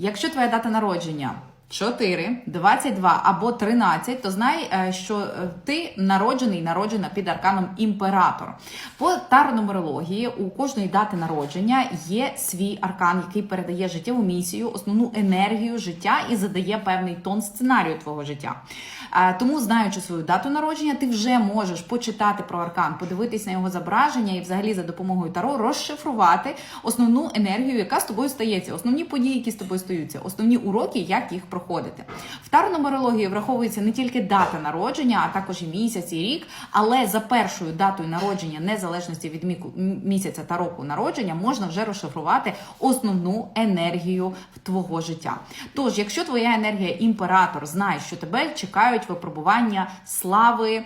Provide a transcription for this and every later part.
Якщо твоя дата народження 4, 22 або 13, то знай, е, що е, ти народжений, народжена під арканом імператор. По таро-нумерології у кожної дати народження є свій аркан, який передає життєву місію, основну енергію життя і задає певний тон сценарію твого життя. Е, Тому, знаючи свою дату народження, ти вже можеш почитати про аркан, подивитись на його зображення і, взагалі, за допомогою таро розшифрувати основну енергію, яка з тобою стається, основні події, які з тобою стаються, основні уроки, як їх проходити. В таро-нумерології враховується не тільки дата народження, а також і місяць і рік, але за першою датою народження, незалежності від міку- місяця та року народження, можна вже розшифрувати основну енергію твого життя. Тож, якщо твоя енергія імператор, знай, що тебе чекають випробування слави, е,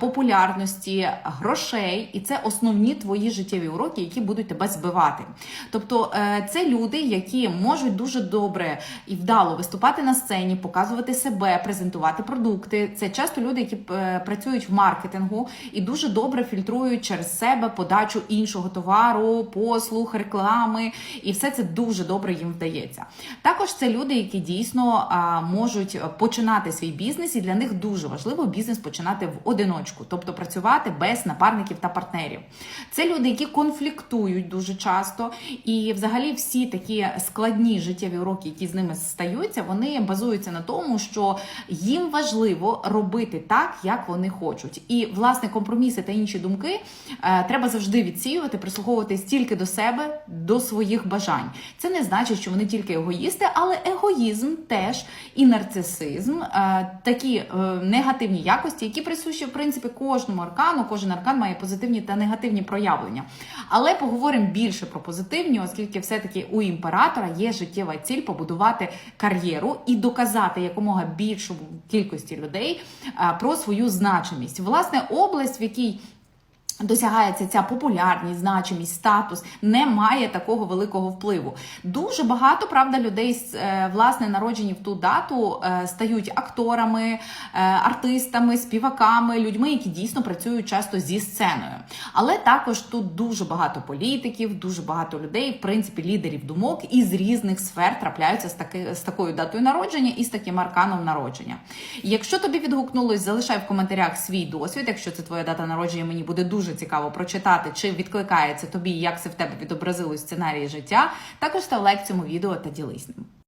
популярності, грошей, і це основні твої життєві уроки, які будуть тебе збивати. Тобто, е, це люди, які можуть дуже добре і вдало виступати на сцені, показувати себе, презентувати продукти. Це часто люди, які е, працюють в маркетингу і дуже добре фільтрують через себе подачу іншого товару, послуг, реклами, і все це дуже добре їм вдається. Також це люди, які дійсно можуть починати свій бізнес, і для них дуже важливо бізнес починати в одиночку, тобто працювати без напарників та партнерів. Це люди, які конфліктують дуже часто, і взагалі всі такі складні життєві уроки, які з ними стаються, вони базуються на тому, що їм важливо робити так, як вони хочуть. І власне компроміси та інші думки е, треба завжди відсіювати, прислуховуватись тільки до себе, до своїх бажань. Це не значить, що вони тільки егоїсти, але егоїзм теж і нарцисизм, е, такі е, негативні якості, які присущі в принципі кожному аркану. Кожен аркан має позитивні та негативні проявлення. Але поговоримо більше про позитивні, оскільки все-таки у імператора є життєва ціль побудувати кар'єру і доказати якомога більшу кількості людей про свою значимість. Власне, область, в якій Досягається ця популярність, значимість, статус, не має такого великого впливу. Дуже багато правда людей е, власне народжені в ту дату е, стають акторами, е, артистами, співаками, людьми, які дійсно працюють часто зі сценою. Але також тут дуже багато політиків, дуже багато людей, в принципі, лідерів думок із різних сфер трапляються з таки з такою датою народження і з таким арканом народження. Якщо тобі відгукнулось, залишай в коментарях свій досвід. Якщо це твоя дата народження, мені буде дуже цікаво прочитати, чи відкликається тобі, як це в тебе відобразилось в сценарії життя. Також став лайк цьому відео та ділись ним.